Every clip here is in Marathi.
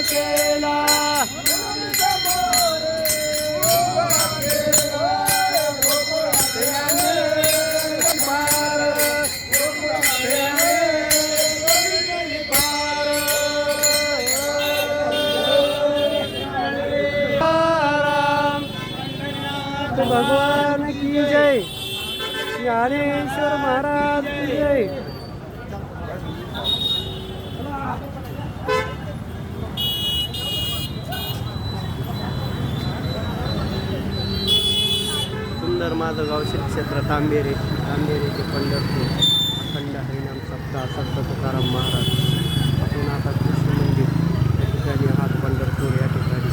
केला. भगवान की जय. ज्ञानेश्वर महाराज की जय. तर माझं गाव क्षेत्र तांबेरे तांबेरे ते पंढरपूर. अखंड हरिनाम सप्ताह संत तुकाराम महाराज. आपण आता कृष्ण मंदिर. या ठिकाणी हा पंढरपूर या ठिकाणी.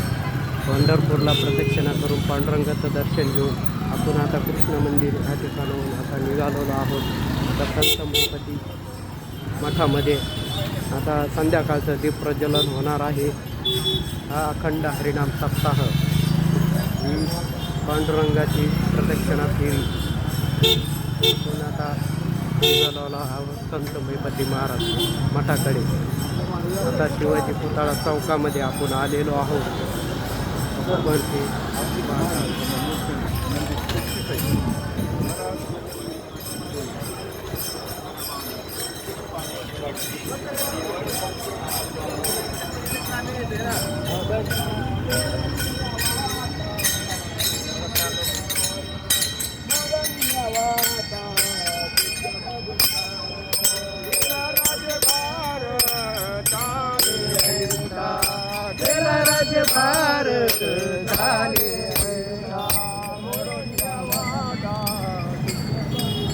पंढरपूरला प्रदक्षिणा करून पांडुरंगाचं दर्शन घेऊन आपण आता कृष्ण मंदिर या ठिकाणाहून आता निघालेलो आहोत. आता संत गणपती मठामध्ये आता संध्याकाळचं दीपप्रज्वलन होणार आहे. हा अखंड हरिनाम सप्ताह. ही पांडुरंगाची प्रदक्षिणा फेरी आपण आता निघालेलो हा संत भैपती महाराज मठाकडे. आता शिवाजी पुतळा चौकामध्ये आपण आलेलो आहोत. आपण ते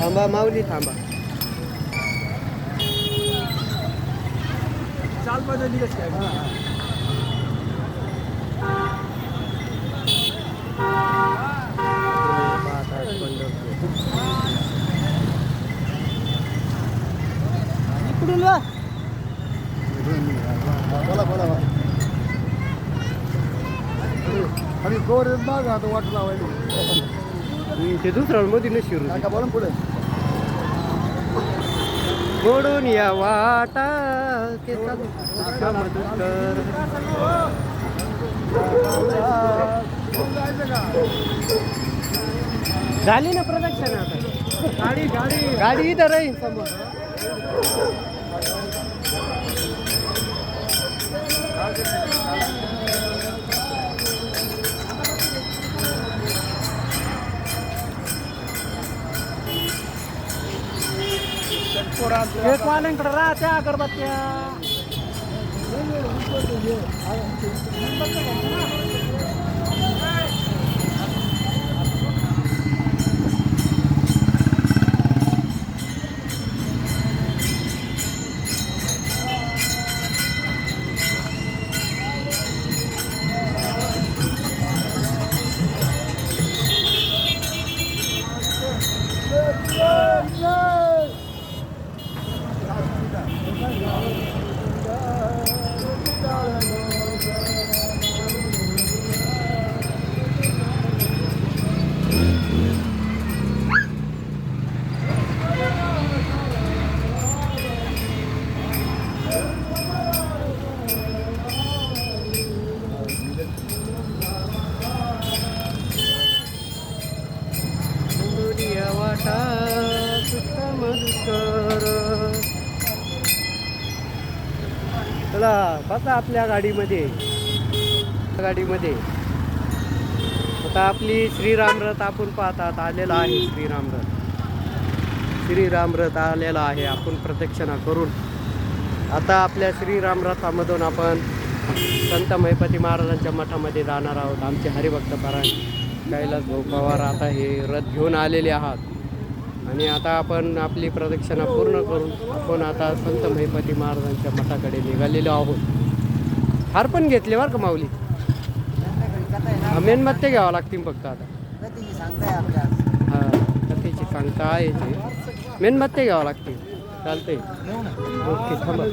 थांबा माऊली थांबा. चाल काय? इकडून वा. बोला बोला आणि गोर माग आता वाट लावायली. ते दुसऱ्या मध्ये नाही शिरू. का बोला पुढे. मोडून या वाटा मधुकर झाली ना प्रदक्षिणा आता? गाडी गाडी. गाडी इथं राहील. समोर गेटवाल्यांकडे राहत्या अगरबत्त्या. चला बघा आपल्या गाडीमध्ये. गाडीमध्ये. आता आपली श्रीरामरथ आपण पाहतात आलेला आहे श्रीरामरथ श्रीरामरथ आलेला आहे आपण प्रदक्षिणा करून. आता आपल्या श्रीरामरथामधून आपण संत महिपती महाराजांच्या मठामध्ये जाणार आहोत. आमचे हरिभक्त परायण कैलास भाऊ पवार आता हे रथ घेऊन आलेले आहात. आणि आता आपण आपली प्रदक्षिणा पूर्ण करून आपण आता संत महिपती महाराजांच्या मठाकडे निघालेलो आहोत. हार पण घेतले बरं का माऊली? मेणबत्ते घ्यावं लागतील फक्त आता. हां कथेची सांगता आहे ते. मेणबत्ते घ्यावं लागतील. चालतंय. ओके थांबा.